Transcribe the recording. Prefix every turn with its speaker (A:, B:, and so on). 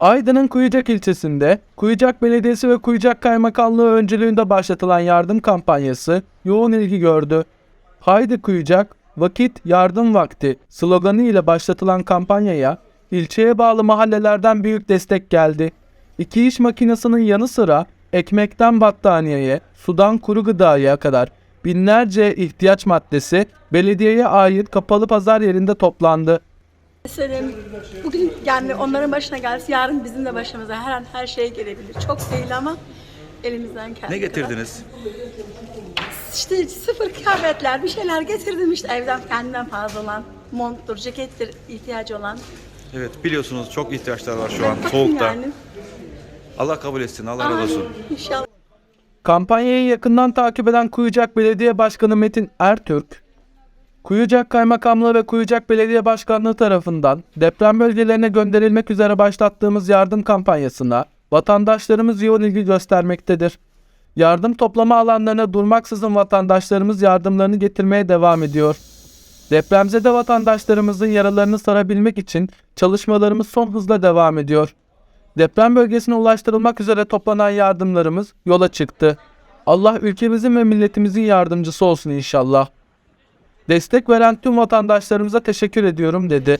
A: Aydın'ın Kuyucak ilçesinde Kuyucak Belediyesi ve Kuyucak Kaymakamlığı öncülüğünde başlatılan yardım kampanyası yoğun ilgi gördü. Haydi Kuyucak, vakit yardım vakti sloganı ile başlatılan kampanyaya ilçeye bağlı mahallelerden büyük destek geldi. İki iş makinesinin yanı sıra ekmekten battaniyeye, sudan kuru gıdaya kadar binlerce ihtiyaç maddesi belediyeye ait kapalı pazar yerinde toplandı.
B: Söyleyeyim, bugün yani onların başına gelse yarın bizim de başımıza her an her şey gelebilir. Çok değil ama elimizden geldiği
C: Ne
B: kadar.
C: getirdiniz?
B: İşte sıfır kıyafetler, bir şeyler getirdim işte evden kendinden fazla olan. Monttur, cekettir ihtiyacı olan.
C: Evet biliyorsunuz çok ihtiyaçlar var şu an soğukta.
B: Yani.
C: Allah kabul etsin. Allah razı olsun.
B: İnşallah.
A: Kampanyayı yakından takip eden Kuyucak Belediye Başkanı Metin Ertürk, Kuyucak Kaymakamlığı ve Kuyucak Belediye Başkanlığı tarafından deprem bölgelerine gönderilmek üzere başlattığımız yardım kampanyasına vatandaşlarımız yoğun ilgi göstermektedir. Yardım toplama alanlarına durmaksızın vatandaşlarımız yardımlarını getirmeye devam ediyor. Depremzede vatandaşlarımızın yaralarını sarabilmek için çalışmalarımız son hızla devam ediyor. Deprem bölgesine ulaştırılmak üzere toplanan yardımlarımız yola çıktı. Allah ülkemizin ve milletimizin yardımcısı olsun inşallah. Destek veren tüm vatandaşlarımıza teşekkür ediyorum dedi.